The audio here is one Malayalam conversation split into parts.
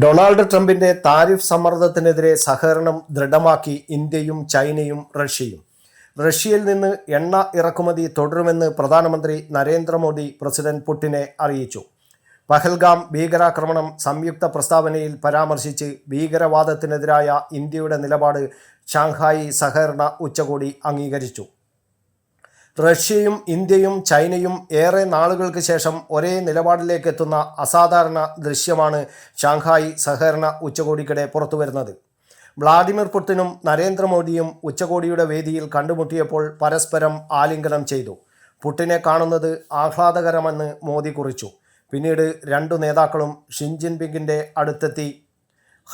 ഡൊണാൾഡ് ട്രംപിന്റെ താരിഫ് സമ്മർദ്ദത്തിനെതിരെ സഹകരണം ദൃഢമാക്കി ഇന്ത്യയും ചൈനയും റഷ്യയും. റഷ്യയിൽ നിന്ന് എണ്ണ ഇറക്കുമതി തുടരുമെന്ന് പ്രധാനമന്ത്രി നരേന്ദ്രമോദി പ്രസിഡന്റ് പുടിനെ അറിയിച്ചു. പഹൽഗാം ഭീകരാക്രമണം സംയുക്ത പ്രസ്താവനയിൽ പരാമർശിച്ച് ഭീകരവാദത്തിനെതിരായ ഇന്ത്യയുടെ നിലപാട് ഷാങ്ഹായി സഹകരണ ഉച്ചകോടി അംഗീകരിച്ചു. റഷ്യയും ഇന്ത്യയും ചൈനയും ഏറെ നാളുകൾക്ക് ശേഷം ഒരേ നിലപാടിലേക്ക് എത്തുന്ന അസാധാരണ ദൃശ്യമാണ് ഷാങ്ഹായി സഹകരണ ഉച്ചകോടിക്കിടെ പുറത്തുവരുന്നത്. വ്ളാഡിമിർ പുടിനും നരേന്ദ്രമോദിയും ഉച്ചകോടിയുടെ വേദിയിൽ കണ്ടുമുട്ടിയപ്പോൾ പരസ്പരം ആലിംഗനം ചെയ്തു. പുട്ടിനെ കാണുന്നത് ആഹ്ലാദകരമെന്ന് മോദി കുറിച്ചു. പിന്നീട് രണ്ടു നേതാക്കളും ഷിൻ ജിൻപിങ്ങിന്റെ അടുത്തെത്തി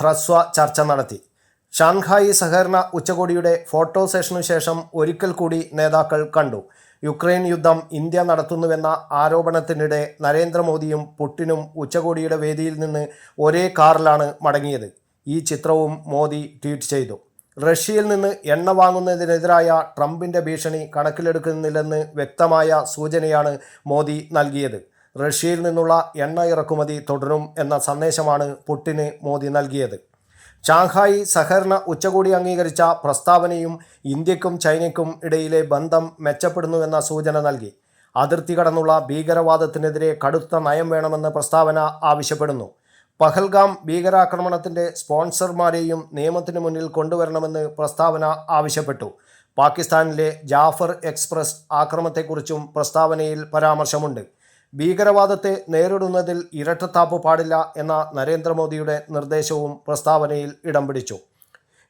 ഹ്രസ്വ ചർച്ച നടത്തി. ഷാൻഹായി സഹകരണ ഉച്ചകോടിയുടെ ഫോട്ടോ സെഷനു ശേഷം ഒരിക്കൽ കൂടി നേതാക്കൾ കണ്ടു. യുക്രൈൻ യുദ്ധം ഇന്ത്യ നടത്തുന്നുവെന്ന ആരോപണത്തിനിടെ നരേന്ദ്രമോദിയും പുട്ടിനും ഉച്ചകോടിയുടെ വേദിയിൽ നിന്ന് ഒരേ കാറിലാണ് മടങ്ങിയത്. ഈ ചിത്രവും മോദി ട്വീറ്റ് ചെയ്തു. റഷ്യയിൽ നിന്ന് എണ്ണ വാങ്ങുന്നതിനെതിരായ ട്രംപിന്റെ ഭീഷണി കണക്കിലെടുക്കുന്നില്ലെന്ന് വ്യക്തമായ സൂചനയാണ് മോദി നൽകിയത്. റഷ്യയിൽ നിന്നുള്ള എണ്ണ ഇറക്കുമതി തുടരും എന്ന സന്ദേശമാണ് പുട്ടിന് മോദി നൽകിയത്. ഷാങ്ഹായി സഹകരണ ഉച്ചകോടി അംഗീകരിച്ച പ്രസ്താവനയും ഇന്ത്യക്കും ചൈനയ്ക്കും ഇടയിലെ ബന്ധം മെച്ചപ്പെടുന്നുവെന്ന സൂചന നൽകി. അതിർത്തി കടന്നുള്ള ഭീകരവാദത്തിനെതിരെ കടുത്ത നയം വേണമെന്ന് പ്രസ്താവന ആവശ്യപ്പെടുന്നു. പഹൽഗാം ഭീകരാക്രമണത്തിന്റെ സ്പോൺസർമാരെയും നിയമത്തിനു മുന്നിൽ കൊണ്ടുവരണമെന്ന് പ്രസ്താവന ആവശ്യപ്പെട്ടു. പാകിസ്ഥാനിലെ ജാഫർ എക്സ്പ്രസ് ആക്രമത്തെക്കുറിച്ചും പ്രസ്താവനയിൽ പരാമർശമുണ്ട്. ഭീകരവാദത്തെ നേരിടുന്നതിൽ ഇരട്ടത്താപ്പ് പാടില്ല എന്ന നരേന്ദ്രമോദിയുടെ നിർദ്ദേശവും പ്രസ്താവനയിൽ ഇടം പിടിച്ചു.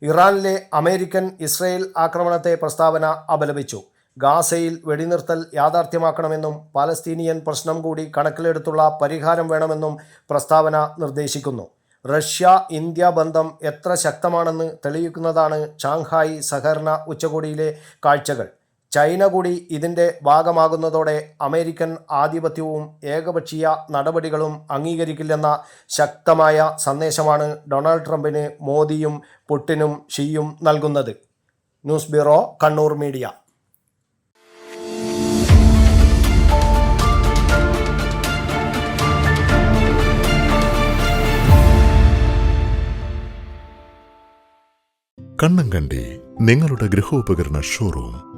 ഇറാനിലെ അമേരിക്കൻ ഇസ്രയേൽ ആക്രമണത്തെ പ്രസ്താവന അപലപിച്ചു. ഗാസയിൽ വെടിനിർത്തൽ യാഥാർത്ഥ്യമാക്കണമെന്നും പാലസ്തീനിയൻ പ്രശ്നം കൂടി കണക്കിലെടുത്തുള്ള പരിഹാരം വേണമെന്നും പ്രസ്താവന നിർദ്ദേശിക്കുന്നു. റഷ്യ ഇന്ത്യ ബന്ധം എത്ര ശക്തമാണെന്ന് തെളിയിക്കുന്നതാണ് ഷാങ്ഹായി സഹകരണ ഉച്ചകോടിയിലെ കാഴ്ചകൾ. ചൈന കൂടി ഇതിന്റെ ഭാഗമാകുന്നതോടെ അമേരിക്കൻ ആധിപത്യവും ഏകപക്ഷീയ നടപടികളും അംഗീകരിക്കില്ലെന്ന ശക്തമായ സന്ദേശമാണ് ഡൊണാൾഡ് ട്രംപിന് മോദിയും പുട്ടിനും ഷിയും നൽകുന്നത്. News bureau Kannur media. Kannankandi നിങ്ങളുടെ ഗൃഹോപകരണ ഷോറൂം.